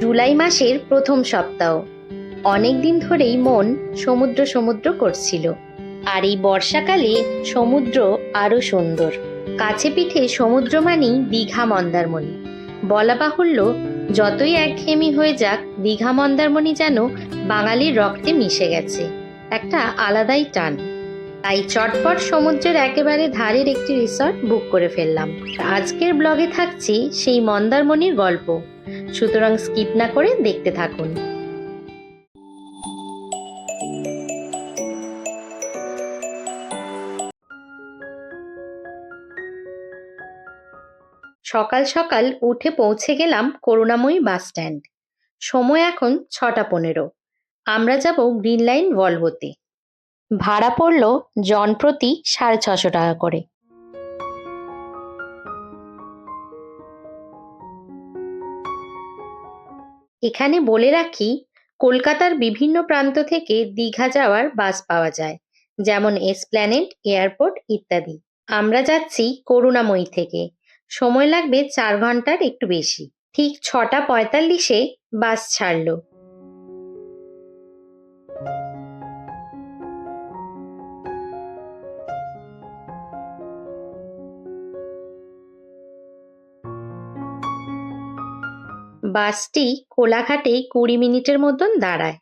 জুলাই মাসের প্রথম সপ্তাহ। অনেক দিন ধরেই মন সমুদ্র সমুদ্র করছিল। আর এই বর্ষাকালে সমুদ্র আরও সুন্দর। কাছে পিঠে সমুদ্র মানেই দীঘা মন্দারমণি। বলা বাহুল্য, যতই একঘেয়েমি হয়ে যাক, দীঘা মন্দারমণি যেন বাঙালির রক্তে মিশে গেছে। একটা আলাদাই টান। তাই চটপট সমুদ্রের একেবারে ধারের একটি রিসর্ট বুক করে ফেললাম। আজকের ব্লগে থাকছে সেই মন্দারমণির গল্প। সুতরাং স্কিপ না করে দেখতে থাকুন। সকাল সকাল উঠে পৌঁছে গেলাম করুণাময়ী বাস স্ট্যান্ড সময় এখন ছটা পনেরো। আমরা যাব গ্রিন লাইন ভলভোতে ভাড়া পড়ল জন প্রতি সাড়ে ছশো টাকা করে। এখানে বলে রাখি, কলকাতার বিভিন্ন প্রান্ত থেকে দীঘা যাওয়ার বাস পাওয়া যায়, যেমন এসপ্ল্যানেড এয়ারপোর্ট ইত্যাদি। আমরা যাচ্ছি করুণাময়ী থেকে। সময় লাগবে চার ঘণ্টার একটু বেশি। ঠিক ছটা পঁয়তাল্লিশে বাস ছাড়লো। বাসটি কোলাঘাটে কুড়ি মিনিটের মতন দাঁড়ায়।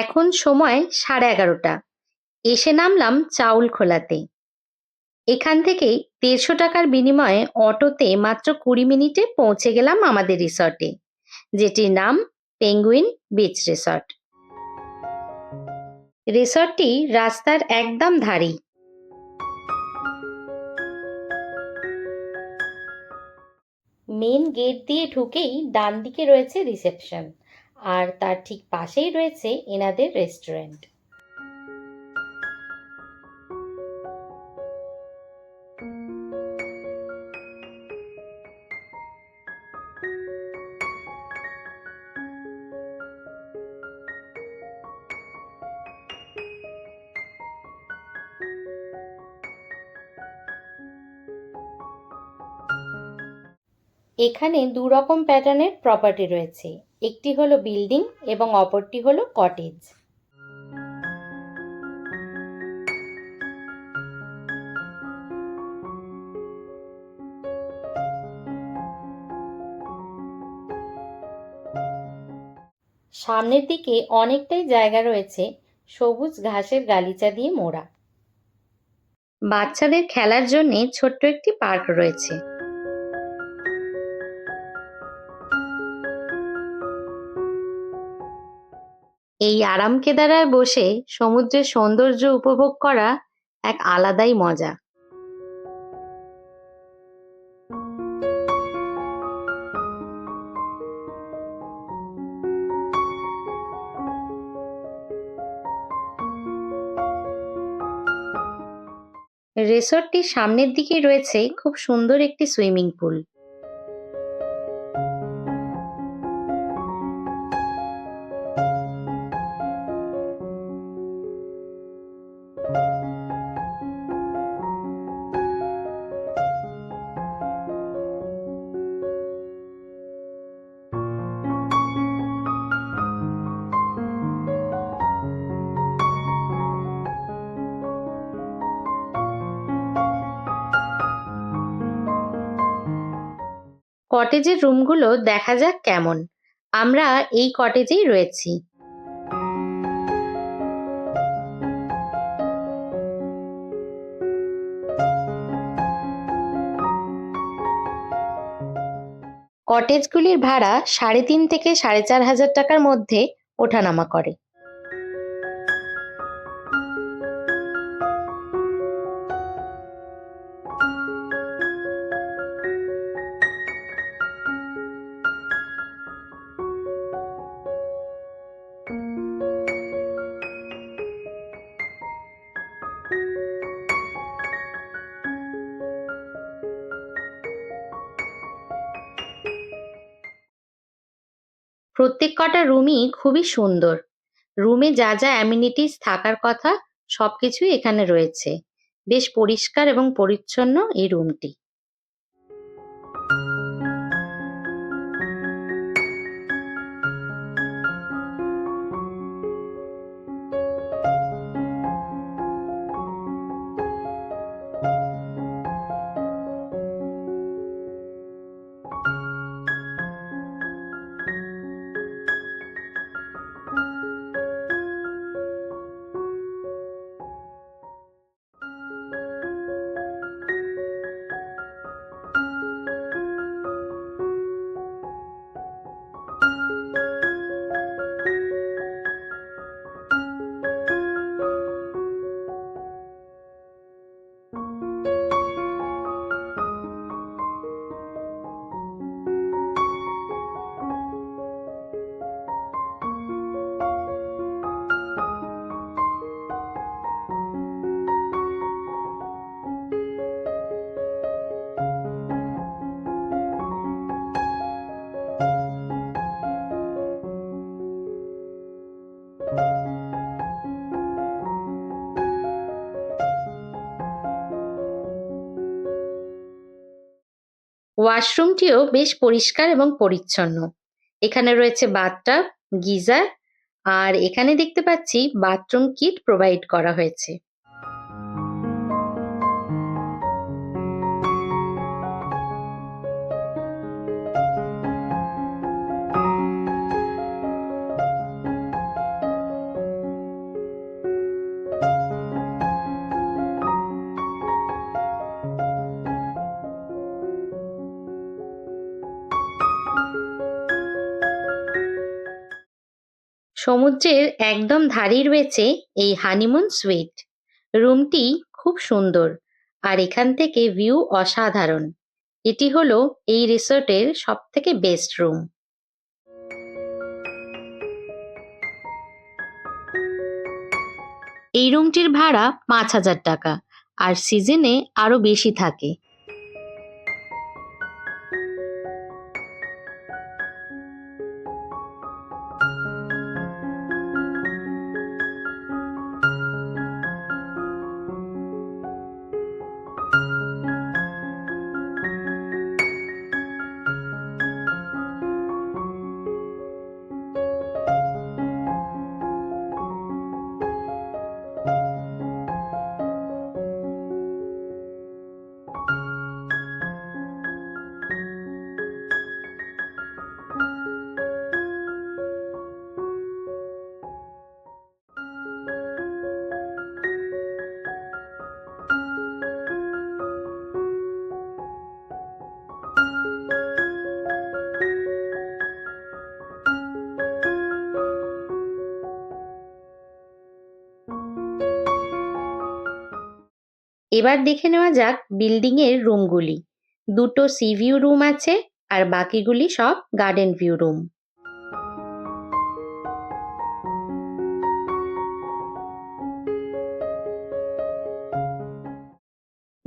এখন সময় সাড়ে এগারোটা। এসে নামলাম চাউল খোলাতে। এখান থেকে দেড়শো টাকার বিনিময়ে অটোতে মাত্র কুড়ি মিনিটে পৌঁছে গেলাম আমাদের রিসর্টে, যেটির নাম পেঙ্গুইন বিচ রিসর্ট। রিসর্টটি রাস্তার একদম ধারেই। মেন গেট দিয়ে ঢুকেই ডান দিকে রয়েছে রিসেপশন আর তার ঠিক পাশেই রয়েছে এনাদের রেস্টুরেন্ট এখানে দু রকম প্যাটার্নের প্রপার্টি রয়েছে। একটি হলো বিল্ডিং এবং অপরটি হলো কটেজ সামনের দিকে অনেকটাই জায়গা রয়েছে, সবুজ ঘাসের গালিচা দিয়ে মোড়া। বাচ্চাদের খেলার জন্য ছোট্ট একটি পার্ক রয়েছে। এই আরাম কেদারায় বসে সমুদ্রের সৌন্দর্য উপভোগ করা এক আলাদাই মজা। রিসর্টটির সামনের দিকেই রয়েছে খুব সুন্দর একটি সুইমিং পুল। কটেজের রুমগুলো দেখা যাক কেমন। আমরা এই কটেজেই রয়েছি। কটেজগুলির ভাড়া সাড়ে তিন থেকে সাড়ে চার হাজার টাকার মধ্যে ওঠানামা করে। প্রত্যেক কটা রুমই খুবই সুন্দর। রুমে যা যা অ্যামিনিটিস থাকার কথা সবকিছুই এখানে রয়েছে। বেশ পরিষ্কার এবং পরিচ্ছন্ন এই রুমটি ওয়াশরুমটিও বেশ পরিষ্কার এবং পরিচ্ছন্ন। এখানে রয়েছে বাথটাব গিজার, আর এখানে দেখতে পাচ্ছি বাথরুম কিট প্রোভাইড করা হয়েছে। সমুদ্রের একদম ধারেই রয়েছে এই হানিমুন সুইট রুমটি খুব সুন্দর আর এখান থেকে ভিউ অসাধারণ। এটি হলো এই রিসোর্টের সব থেকে বেস্ট রুম এই রুমটির ভাড়া পাঁচ হাজার টাকা আর সিজনে আরও বেশি থাকে। এবার দেখে নেওয়া যাক বিল্ডিং এর রুমগুলি। দুটো সি ভিউ রুম আছে আর বাকিগুলি সব গার্ডেন ভিউ রুম।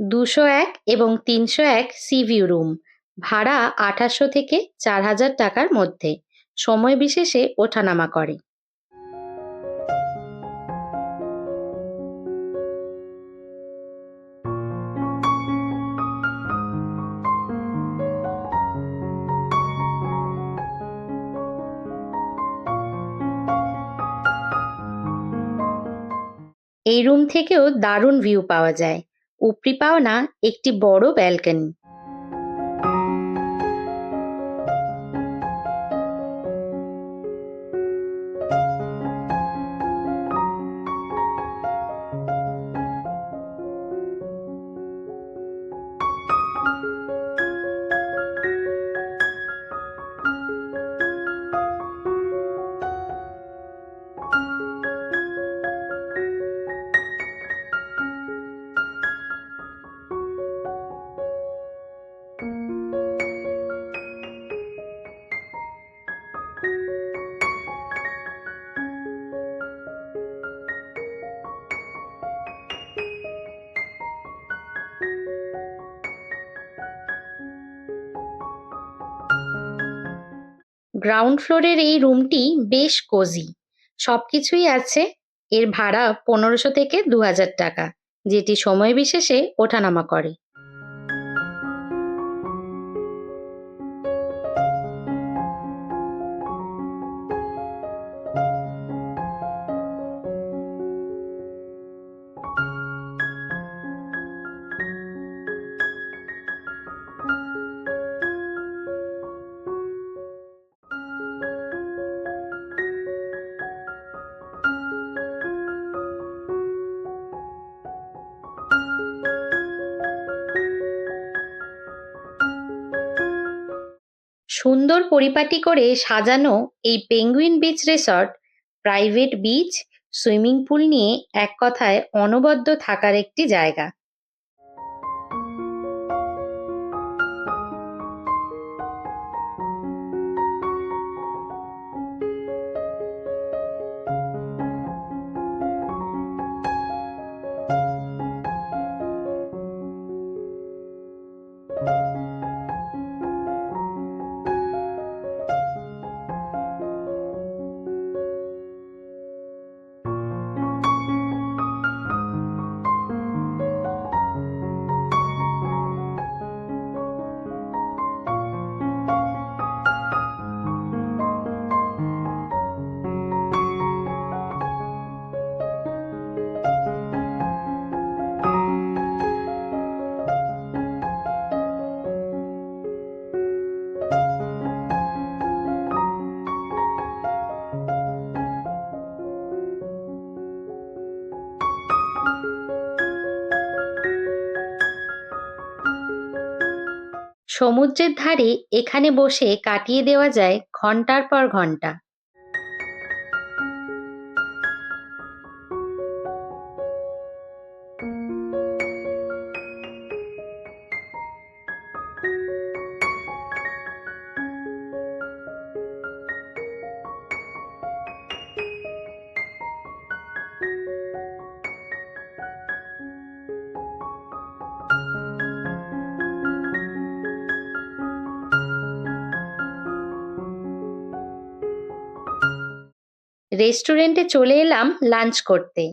দুশো এক এবং তিনশো এক সি ভিউ রুম। ভাড়া আঠাশশো থেকে চার হাজার টাকার মধ্যে। সময় বিশেষে ওঠানামা করে। এই রুম থেকেও দারুণ ভিউ পাওয়া যায়। উপরি পাওনা একটি বড় ব্যালকনি গ্রাউন্ড ফ্লোরের এই রুমটি বেশ কোজি সব কিছুই আছে, এর ভাড়া পনেরোশো থেকে দু হাজার টাকা, যেটি সময় বিশেষে ওঠানামা করে। সুন্দর পরিপাটি করে সাজানো এই penguin beach resort, private beach, swimming pool নিয়ে এক কথায় অনবদ্য থাকার একটি জায়গা। সমুদ্রের ধারে এখানে বসে কাটিয়ে দেওয়া যায় ঘণ্টার পর ঘণ্টা। রেস্টুরেন্টে চলে এলাম লাঞ্চ করতে।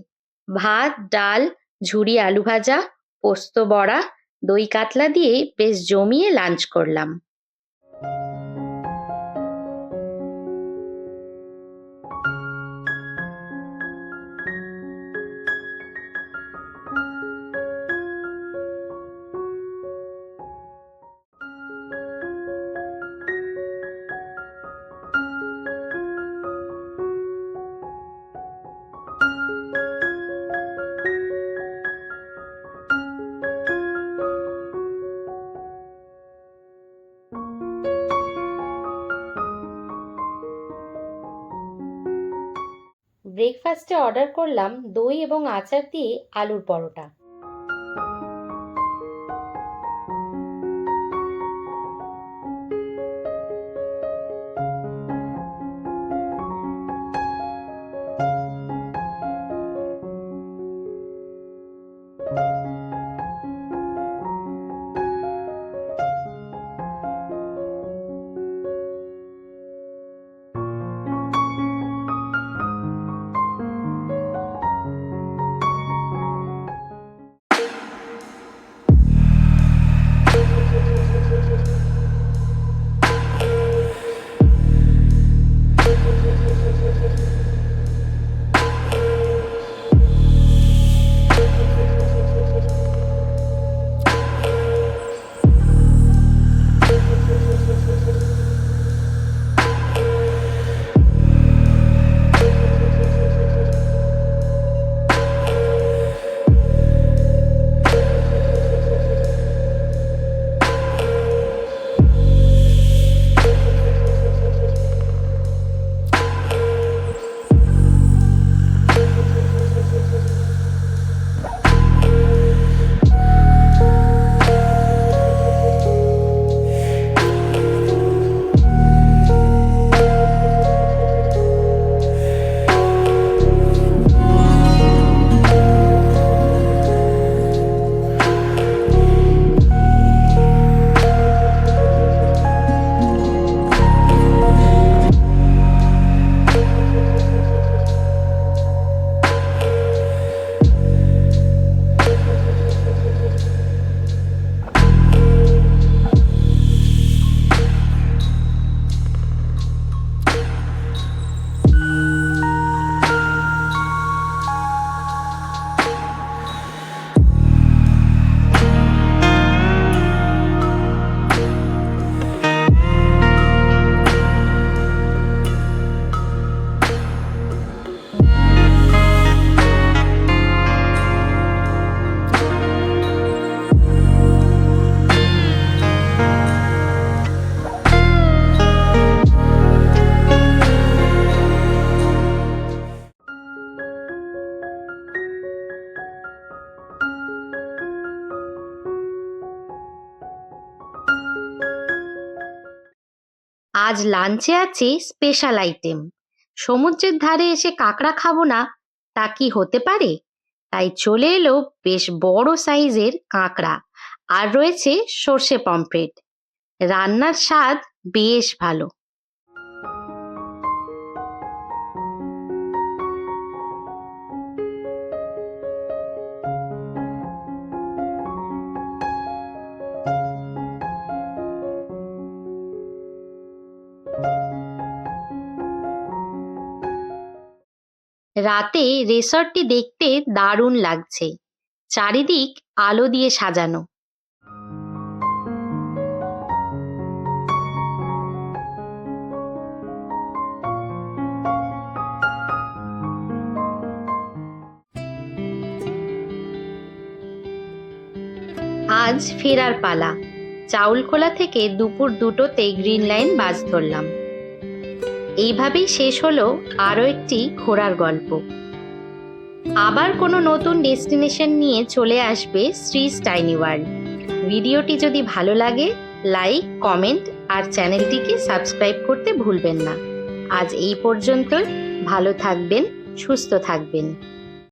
ভাত, ডাল ঝুড়ি আলু ভাজা, পোস্ত বড়া, দই কাতলা দিয়ে বেশ জমিয়ে লাঞ্চ করলাম। ব্রেকফাস্টে অর্ডার করলাম দই এবং আচার দিয়ে আলুর পরোটা। আজ লাঞ্চে আছে স্পেশাল আইটেম সমুদ্রের ধারে এসে কাঁকড়া খাব না, তা কি হতে পারে? তাই চলে এলো বেশ বড় সাইজের কাঁকড়া, আর রয়েছে সর্ষে পমফ্রেট রান্নার স্বাদ বেশ ভালো। রাতে রিসর্টটি দেখতে দারুণ লাগছে। চারিদিক আলো দিয়ে সাজানো। আজ ফেরার পালা। চাউলখোলা থেকে দুপুর দুটোতে গ্রিন লাইন বাস ধরলাম। এইভাবেই শেষ হলো আরও একটি ঘোরার গল্প। আবার কোনো নতুন ডেস্টিনেশন নিয়ে চলে আসবে শ্রী স্টাইনি ওয়ার্ল্ড। ভিডিওটি যদি ভালো লাগে, লাইক, কমেন্ট আর চ্যানেলটিকে সাবস্ক্রাইব করতে ভুলবেন না। আজ এই পর্যন্তই। ভালো থাকবেন, সুস্থ থাকবেন।